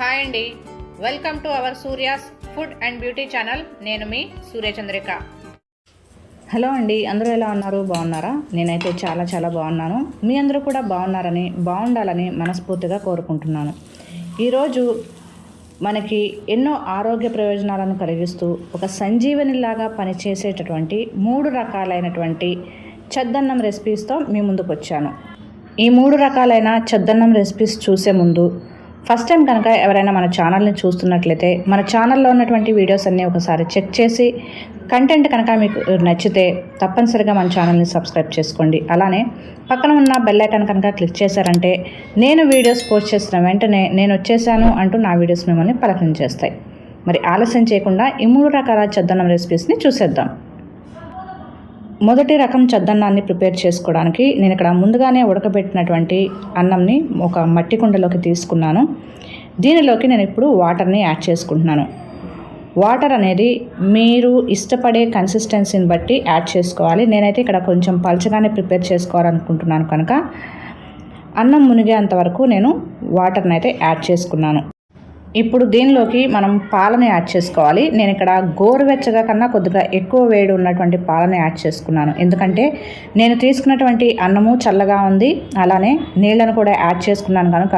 Hi అండి. Welcome to our Surya's food and beauty channel నేను మీ సూర్యచంద్రిక. హలో అండి అందరూ ఎలా ఉన్నారు? బాగున్నారా? నేనైతే చాలా చాలా బాగున్నాను. మీ అందరూ కూడా బాగున్నారని బాగుండాలని మనస్ఫూర్తిగా కోరుకుంటున్నాను. ఈరోజు మనకి ఎన్నో ఆరోగ్య ప్రయోజనాలను కలిగిస్తూ ఒక సంజీవనిలాగా పనిచేసేటటువంటి మూడు రకాలైనటువంటి చద్దన్నం రెసిపీస్తో మీ ముందుకు వచ్చాను ఈ మూడు రకాలైన చద్దన్నం రెసిపీస్ చూసే ముందు ఫస్ట్ టైం కనుక ఎవరైనా మన ఛానల్ని చూస్తున్నట్లయితే మన ఛానల్లో ఉన్నటువంటి వీడియోస్ అన్నీ ఒకసారి చెక్ చేసి కంటెంట్ కనుక మీకు నచ్చితే తప్పనిసరిగా మన ఛానల్ని సబ్స్క్రైబ్ చేసుకోండి. అలానే పక్కన ఉన్న బెల్ ఐకాన్ కనుక క్లిక్ చేశారంటే నేను వీడియోస్ పోస్ట్ చేసిన వెంటనే నేను వచ్చేసాను అంటూ నా వీడియోస్ మిమ్మల్ని పలకరించేస్తాయి. మరి ఆలస్యం చేయకుండా ఈ మూడు రకాల చద్దన్నం రెసిపీస్ని చూసేద్దాం. మొదటి రకం చద్దన్నాన్ని ప్రిపేర్ చేసుకోవడానికి నేను ఇక్కడ ముందుగానే ఉడకబెట్టినటువంటి అన్నంని ఒక మట్టి కుండలోకి తీసుకున్నాను. దీనిలోకి నేను ఇప్పుడు వాటర్ని యాడ్ చేసుకుంటున్నాను. వాటర్ అనేది మీరు ఇష్టపడే కన్సిస్టెన్సీని బట్టి యాడ్ చేసుకోవాలి. నేనైతే ఇక్కడ కొంచెం పలచగానే ప్రిపేర్ చేసుకోవాలనుకుంటున్నాను కనుక. అన్నం మునిగేంత వరకు నేను వాటర్ని అయితే యాడ్ చేసుకున్నాను. ఇప్పుడు దీనిలోకి మనం పాలను యాడ్ చేసుకోవాలి. నేను ఇక్కడ గోరువెచ్చగా కన్నా కొద్దిగా ఎక్కువ వేడి ఉన్నటువంటి పాలను యాడ్ చేసుకున్నాను. ఎందుకంటే నేను తీసుకున్నటువంటి అన్నము చల్లగా ఉంది. అలానే నీళ్ళను కూడా యాడ్ చేసుకున్నాను కనుక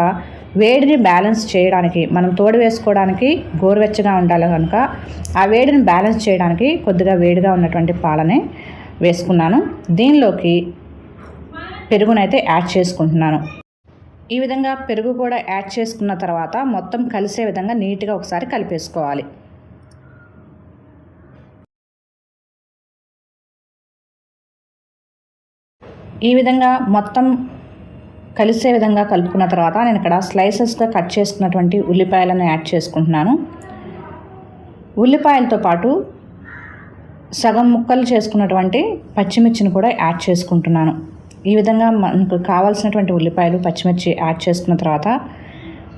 వేడిని బ్యాలెన్స్ చేయడానికి మనం తోడు వేసుకోవడానికి గోరువెచ్చగా ఉండాలి కనుక ఆ వేడిని బ్యాలెన్స్ చేయడానికి కొద్దిగా వేడిగా ఉన్నటువంటి పాలనే వేసుకున్నాను. దీనిలోకి పెరుగునైతే యాడ్ చేసుకుంటున్నాను. ఈ విధంగా పెరుగు కూడా యాడ్ చేసుకున్న తర్వాత మొత్తం కలిసే విధంగా నీట్గా ఒకసారి కలిపేసుకోవాలి. ఈ విధంగా మొత్తం కలిసే విధంగా కలుపుకున్న తర్వాత నేను ఇక్కడ స్లైసెస్గా కట్ చేసుకున్నటువంటి ఉల్లిపాయలను యాడ్ చేసుకుంటున్నాను. ఉల్లిపాయలతో పాటు సగం ముక్కలు చేసుకున్నటువంటి పచ్చిమిర్చిని కూడా యాడ్ చేసుకుంటున్నాను. ఈ విధంగా మనకు కావాల్సినటువంటి ఉల్లిపాయలు పచ్చిమిర్చి యాడ్ చేసుకున్న తర్వాత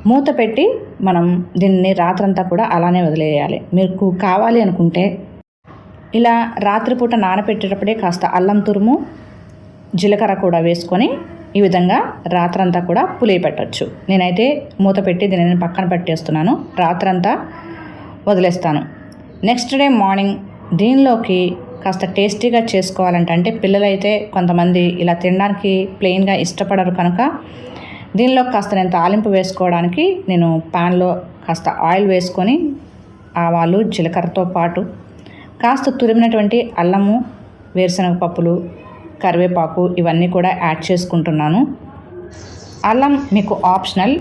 మూత పెట్టి మనం దీన్ని రాత్రంతా కూడా అలానే వదిలేయాలి. మీకు కావాలి అనుకుంటే ఇలా రాత్రిపూట నానబెట్టేటప్పుడే కాస్త అల్లం తురుము జీలకర్ర కూడా వేసుకొని ఈ విధంగా రాత్రంతా కూడా పులియ పెట్టచ్చు. నేనైతే మూత పెట్టి దీనిని పక్కన పెట్టేస్తున్నాను. రాత్రంతా వదిలేస్తాను. నెక్స్ట్ డే మార్నింగ్ దీనిలోకి కాస్త టేస్టీగా చేసుకోవాలంటే అంటే పిల్లలైతే కొంతమంది ఇలా తినడానికి ప్లెయిన్గా ఇష్టపడరు కనుక దీనిలో కాస్త నేను తాలింపు వేసుకోవడానికి నేను ప్యాన్లో కాస్త ఆయిల్ వేసుకొని ఆవాలు జీలకర్రతో పాటు కాస్త తురిమినటువంటి అల్లము వేరుశనగ పప్పులు కరివేపాకు ఇవన్నీ కూడా యాడ్ చేసుకుంటున్నాను. అల్లం మీకు ఆప్షనల్.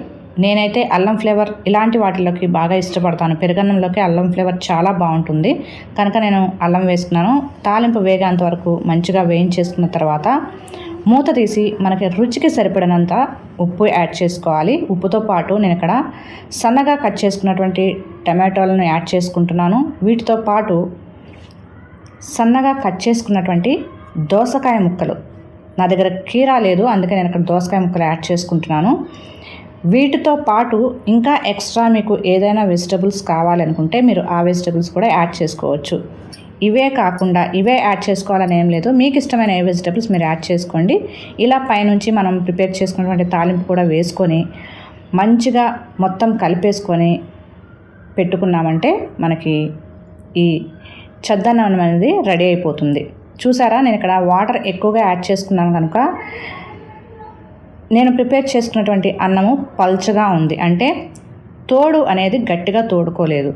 నేనైతే అల్లం ఫ్లేవర్ ఇలాంటి వాటిలోకి బాగా ఇష్టపడతాను. పెరుగన్నంలోకి అల్లం ఫ్లేవర్ చాలా బాగుంటుంది. కనుక నేను అల్లం వేసుకున్నాను తాలింపు వేగేంత వరకు మంచిగా వేయించేసుకున్న తర్వాత మూత తీసి మనకి రుచికి సరిపడినంత ఉప్పు యాడ్ చేసుకోవాలి. ఉప్పుతో పాటు నేను ఇక్కడ సన్నగా కట్ చేసుకున్నటువంటి టమాటోలను యాడ్ చేసుకుంటున్నాను. వీటితో పాటు సన్నగా కట్ చేసుకున్నటువంటి దోసకాయ ముక్కలు. నా దగ్గర కీరా లేదు అందుకే నేను ఇక్కడ దోసకాయ ముక్కలు యాడ్ చేసుకుంటున్నాను. వీటితో పాటు ఇంకా ఎక్స్ట్రా మీకు ఏదైనా వెజిటబుల్స్ కావాలనుకుంటే మీరు ఆ వెజిటబుల్స్ కూడా యాడ్ చేసుకోవచ్చు. ఇవే కాకుండా ఇవే యాడ్ చేసుకోవాలని ఏం లేదు. మీకు ఇష్టమైన ఏ వెజిటబుల్స్ మీరు యాడ్ చేసుకోండి. ఇలా పైనుంచి మనం ప్రిపేర్ చేసుకున్నటువంటి తాలింపు కూడా వేసుకొని మంచిగా మొత్తం కలిపేసుకొని పెట్టుకున్నామంటే మనకి ఈ చద్దన్నం అనేది రెడీ అయిపోతుంది. చూసారా? నేను ఇక్కడ వాటర్ ఎక్కువగా యాడ్ చేసుకున్నాను కనుక నేను ప్రిపేర్ చేసుకున్నటువంటి అన్నము పల్చగా ఉంది. అంటే తోడు అనేది గట్టిగా తోడుకోలేదు.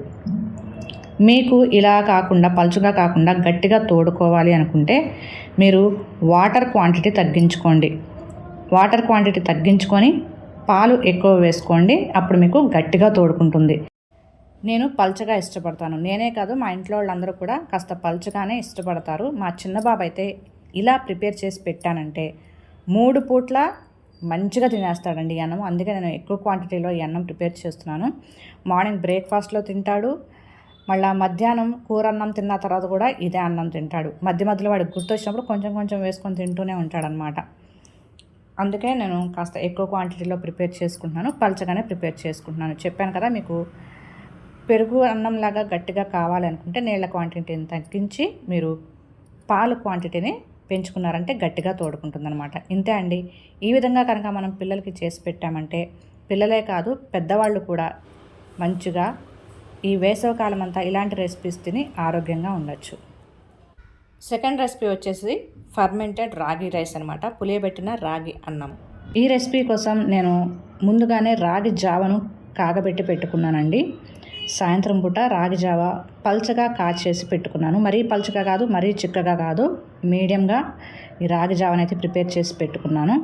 మీకు ఇలా కాకుండా పలుచగా కాకుండా గట్టిగా తోడుకోవాలి అనుకుంటే మీరు వాటర్ క్వాంటిటీ తగ్గించుకోండి. వాటర్ క్వాంటిటీ తగ్గించుకొని పాలు ఎక్కువ వేసుకోండి. అప్పుడు మీకు గట్టిగా తోడుకుంటుంది. నేను పల్చగా ఇష్టపడతాను. నేనే కాదు మా ఇంట్లో వాళ్ళందరూ కూడా కాస్త పల్చగానే ఇష్టపడతారు. మా చిన్న బాబు అయితే ఇలా ప్రిపేర్ చేసి పెట్టానంటే మూడు పూట్ల మంచిగా తినేస్తాడండి ఈ అన్నం. అందుకే నేను ఎక్కువ క్వాంటిటీలో ఈ అన్నం ప్రిపేర్ చేస్తున్నాను. మార్నింగ్ బ్రేక్ఫాస్ట్లో తింటాడు. మళ్ళీ మధ్యాహ్నం కూర అన్నం తిన్న తర్వాత కూడా ఇదే అన్నం తింటాడు. మధ్య మధ్యలో వాడికి గుర్తొచ్చినప్పుడు కొంచెం కొంచెం వేసుకొని తింటూనే ఉంటాడనమాట అందుకే నేను కాస్త ఎక్కువ క్వాంటిటీలో ప్రిపేర్ చేసుకుంటున్నాను. పలచగానే ప్రిపేర్ చేసుకుంటున్నాను. చెప్పాను కదా మీకు పెరుగు అన్నంలాగా గట్టిగా కావాలనుకుంటే నీళ్ళ క్వాంటిటీని తగ్గించి మీరు పాలు క్వాంటిటీని పెంచుకున్నారంటే గట్టిగా తోడుకుంటుందన్నమాట. ఇంతే అండి. ఈ విధంగా కనుక మనం పిల్లలకి చేసి పెట్టామంటే పిల్లలే కాదు పెద్దవాళ్ళు కూడా మంచిగా ఈ వేసవకాలం అంతా ఇలాంటి రెసిపీస్ తిని ఆరోగ్యంగా ఉండొచ్చు. సెకండ్ రెసిపీ వచ్చేసి ఫర్మెంటెడ్ రాగి రైస్ అనమాట పులియబెట్టిన రాగి అన్నం. ఈ రెసిపీ కోసం నేను ముందుగానే రాగి జావను కాగబెట్టి పెట్టుకున్నానండి. సాయంత్రం పూట రాగి జావ పల్చగా కాచేసి పెట్టుకున్నాను. మరీ పల్చగా కాదు మరీ చిక్కగా కాదు. మీడియంగా ఈ రాగి జావని అయితే ప్రిపేర్ చేసి పెట్టుకున్నాను.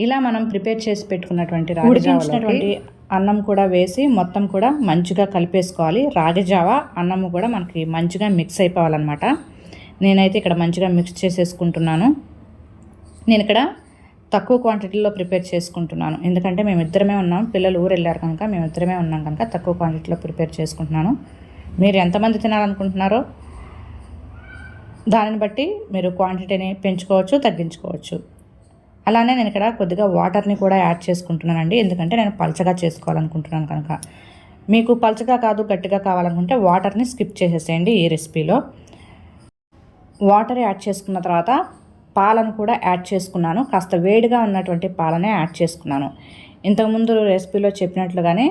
ఇలా మనం ప్రిపేర్ చేసి పెట్టుకున్నటువంటి రాగి జావలోకి అన్నం కూడా వేసి మొత్తం కూడా మంచిగా కలిపేసుకోవాలి. రాగి జావ అన్నము కూడా మనకి మంచిగా మిక్స్ అయిపోవాలన్నమాట. నేనైతే ఇక్కడ మంచిగా మిక్స్ చేసేసుకుంటున్నాను. నేను ఇక్కడ తక్కువ క్వాంటిటీలో ప్రిపేర్ చేసుకుంటున్నాను. ఎందుకంటే మేము ఇద్దరమే ఉన్నాం. పిల్లలు ఊరు వెళ్ళారు కనుక మేము ఇద్దరమే ఉన్నాం కనుక తక్కువ క్వాంటిటీలో ప్రిపేర్ చేసుకుంటున్నాను. మీరు ఎంతమంది తినాలనుకుంటున్నారో దానిని బట్టి మీరు క్వాంటిటీని పెంచుకోవచ్చు తగ్గించుకోవచ్చు. అలానే నేను ఇక్కడ కొద్దిగా వాటర్ని కూడా యాడ్ చేసుకుంటున్నానండి. ఎందుకంటే నేను పల్చగా చేసుకోవాలనుకుంటున్నాను కనుక. మీకు పల్చగా కాదు గట్టిగా కావాలనుకుంటే వాటర్ని స్కిప్ చేసేసేయండి ఈ రెసిపీలో వాటర్ యాడ్ చేసుకున్న తర్వాత పాలను కూడా యాడ్ చేసుకున్నాను. కాస్త వేడిగా ఉన్నటువంటి పాలనే యాడ్ చేసుకున్నాను. ఇంతకుముందు రెసిపీలో చెప్పినట్లుగానే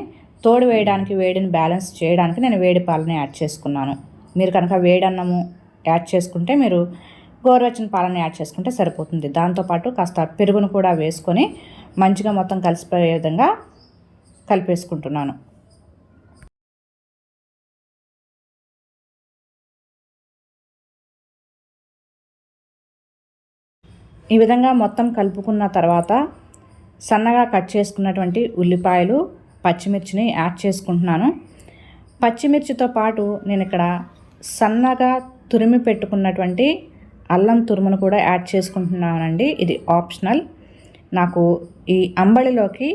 తోడు వేయడానికి వేడిని బ్యాలెన్స్ చేయడానికి నేను వేడి పాలని యాడ్ చేసుకున్నాను. మీరు కనుక వేడన్నము యాడ్ చేసుకుంటే మీరు గోరువెచ్చని పాలను యాడ్ చేసుకుంటే సరిపోతుంది. దాంతోపాటు కాస్త పెరుగును కూడా వేసుకొని మంచిగా మొత్తం కలిసిపోయే విధంగా కలిపేసుకుంటున్నాను. ఈ విధంగా మొత్తం కలుపుకున్న తర్వాత సన్నగా కట్ చేసుకున్నటువంటి ఉల్లిపాయలు పచ్చిమిర్చిని యాడ్ చేసుకుంటున్నాను. పచ్చిమిర్చితో పాటు నేను ఇక్కడ సన్నగా తురిమి పెట్టుకున్నటువంటి అల్లం తురుమును కూడా యాడ్ చేసుకుంటున్నానండి. ఇది ఆప్షనల్. నాకు ఈ అంబలిలోకి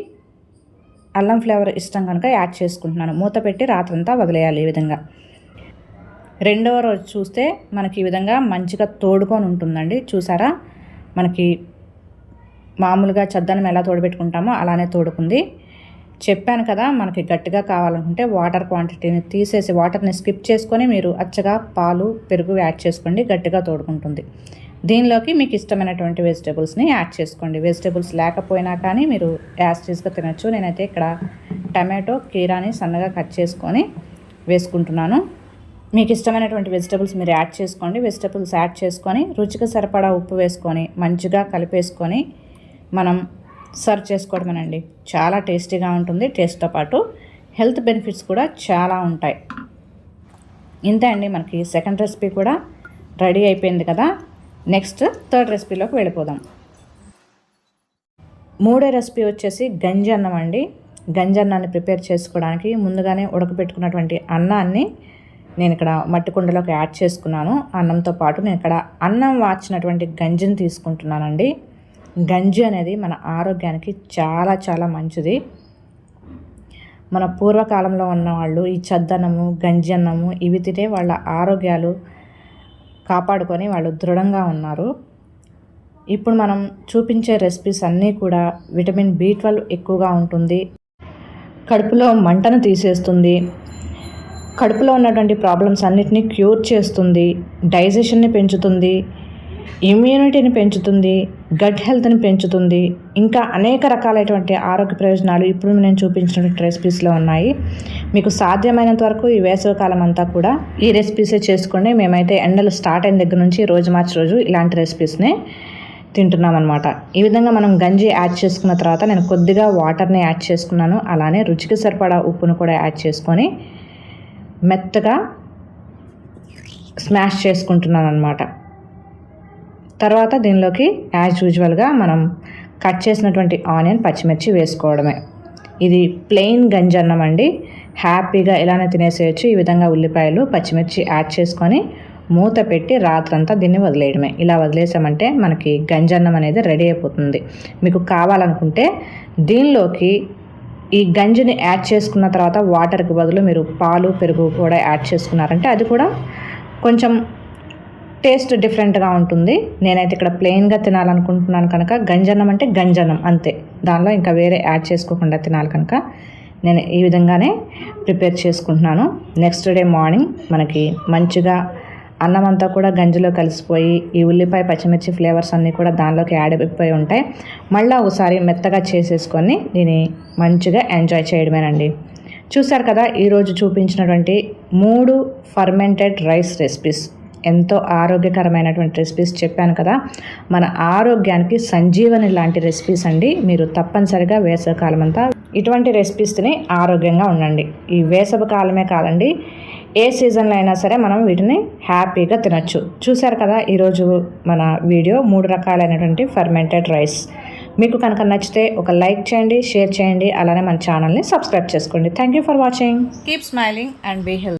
అల్లం ఫ్లేవర్ ఇష్టం కనుక యాడ్ చేసుకుంటున్నాను. మూత పెట్టి రాత్రంతా వదిలేయాలి ఈ విధంగా. రెండవ రోజు చూస్తే మనకి ఈ విధంగా మంచిగా తోడుకొని ఉంటుందండి. చూసారా? మనకి మామూలుగా చద్దనం ఎలా తోడబెట్టుకుంటామో అలానే తోడుకుంది. చెప్పాను కదా మనకి గట్టిగా కావాలనుకుంటే వాటర్ క్వాంటిటీని తీసేసి వాటర్ని స్కిప్ చేసుకొని మీరు అచ్చగా పాలు పెరుగు యాడ్ చేసుకోండి గట్టిగా తోడుకుంటుంది. దీనిలోకి మీకు ఇష్టమైనటువంటి వెజిటేబుల్స్ని యాడ్ చేసుకోండి. వెజిటేబుల్స్ లేకపోయినా కానీ మీరు యాస్టీస్గా తినచ్చు. నేనైతే ఇక్కడ టమాటో కీరాని సన్నగా కట్ చేసుకొని వేసుకుంటున్నాను. మీకు ఇష్టమైనటువంటి వెజిటబుల్స్ మీరు యాడ్ చేసుకోండి. వెజిటబుల్స్ యాడ్ చేసుకొని రుచికి సరిపడా ఉప్పు వేసుకొని మంచిగా కలిపేసుకొని మనం సర్వ్ చేసుకోవడమేనండి. చాలా టేస్టీగా ఉంటుంది. టేస్ట్తో పాటు హెల్త్ బెనిఫిట్స్ కూడా చాలా ఉంటాయి. ఇంతే అండి మనకి సెకండ్ రెసిపీ కూడా రెడీ అయిపోయింది కదా. నెక్స్ట్ థర్డ్ రెసిపీలోకి వెళ్ళిపోదాం. మూడో రెసిపీ వచ్చేసి గంజి అన్నం అండి. గంజి అన్నాన్ని ప్రిపేర్ చేసుకోవడానికి ముందుగానే ఉడకబెట్టుకున్నటువంటి అన్నాన్ని నేను ఇక్కడ మట్టి కుండలోకి యాడ్ చేసుకున్నాను. అన్నంతో పాటు నేను ఇక్కడ అన్నం వాచినటువంటి గంజిని తీసుకుంటున్నానండి. గంజి అనేది మన ఆరోగ్యానికి చాలా చాలా మంచిది. మన పూర్వకాలంలో ఉన్న వాళ్ళు ఈ చద్దన్నము గంజి అన్నము ఇవి తినే వాళ్ళ ఆరోగ్యాలు కాపాడుకొని వాళ్ళు దృఢంగా ఉన్నారు. ఇప్పుడు మనం చూపించే రెసిపీస్ అన్నీ కూడా విటమిన్ బి ట్వెల్వ్ ఎక్కువగా ఉంటుంది. కడుపులో మంటను తీసేస్తుంది. కడుపులో ఉన్నటువంటి ప్రాబ్లమ్స్ అన్నిటినీ క్యూర్ చేస్తుంది డైజెషన్ని పెంచుతుంది ఇమ్యూనిటీని పెంచుతుంది గట్ హెల్త్ని పెంచుతుంది. ఇంకా అనేక రకాలైనటువంటి ఆరోగ్య ప్రయోజనాలు ఇప్పుడు నేను చూపించినటువంటి రెసిపీస్లో ఉన్నాయి. మీకు సాధ్యమైనంత వరకు ఈ వేసవికాలం అంతా కూడా ఈ రెసిపీసే చేసుకోండి. మేమైతే ఎండలు స్టార్ట్ అయిన దగ్గర నుంచి రోజు మార్చి రోజు ఇలాంటి రెసిపీస్ని తింటున్నాం అనమాట ఈ విధంగా మనం గంజి యాడ్ చేసుకున్న తర్వాత నేను కొద్దిగా వాటర్ని యాడ్ చేసుకున్నాను. అలానే రుచికి సరిపడా ఉప్పును కూడా యాడ్ చేసుకొని మెత్తగా స్మాష్ చేసుకుంటున్నాను అనమాట తర్వాత దీనిలోకి యాజ్ యూజువల్గా మనం కట్ చేసినటువంటి ఆనియన్ పచ్చిమిర్చి వేసుకోవడమే. ఇది ప్లెయిన్ గంజన్నం అండి. హ్యాపీగా ఇలానే తినేసేయచ్చు. ఈ విధంగా ఉల్లిపాయలు పచ్చిమిర్చి యాడ్ చేసుకొని మూత పెట్టి రాత్రంతా దీన్ని వదిలేయడమే. ఇలా వదిలేసామంటే మనకి గంజన్నం అనేది రెడీ అయిపోతుంది. మీకు కావాలనుకుంటే దీనిలోకి ఈ గంజిని యాడ్ చేసుకున్న తర్వాత వాటర్కి బదులు మీరు పాలు పెరుగు కూడా యాడ్ చేసుకున్నారంటే అది కూడా కొంచెం టేస్ట్ డిఫరెంట్గా ఉంటుంది. నేనైతే ఇక్కడ ప్లెయిన్గా తినాలనుకుంటున్నాను కనుక గంజన్నం అంటే గంజన్నం అంతే. దానిలో ఇంకా వేరే యాడ్ చేసుకోకుండా తినాలి కనుక నేను ఈ విధంగానే ప్రిపేర్ చేసుకుంటున్నాను. నెక్స్ట్ డే మార్నింగ్ మనకి మంచిగా అన్నం అంతా కూడా గంజిలో కలిసిపోయి ఈ ఉల్లిపాయ పచ్చిమిర్చి ఫ్లేవర్స్ అన్నీ కూడా దానిలోకి యాడ్ అయిపోయి ఉంటాయి మళ్ళీ ఒకసారి మెత్తగా చేసేసుకొని దీన్ని మంచిగా ఎంజాయ్ చేయడమేనండి. చూశారు కదా ఈరోజు చూపించినటువంటి మూడు ఫర్మెంటెడ్ రైస్ రెసిపీస్. ఎంతో ఆరోగ్యకరమైనటువంటి రెసిపీస్ చెప్పాను కదా. మన ఆరోగ్యానికి సంజీవని లాంటి రెసిపీస్ అండి. మీరు తప్పనిసరిగా వేసవికాలం అంతా ఇటువంటి రెసిపీస్ తిని ఆరోగ్యంగా ఉండండి. ఈ వేసవి కాలమే కాదండి ఏ సీజన్లో అయినా సరే మనం వీటిని హ్యాపీగా తినొచ్చు. చూశారు కదా ఈరోజు మన వీడియో మూడు రకాలైనటువంటి ఫర్మెంటెడ్ రైస్. మీకు కనుక నచ్చితే ఒక లైక్ చేయండి షేర్ చేయండి అలానే మన ఛానల్ని సబ్స్క్రైబ్ చేసుకోండి. Thank you for watching. Keep smiling and be health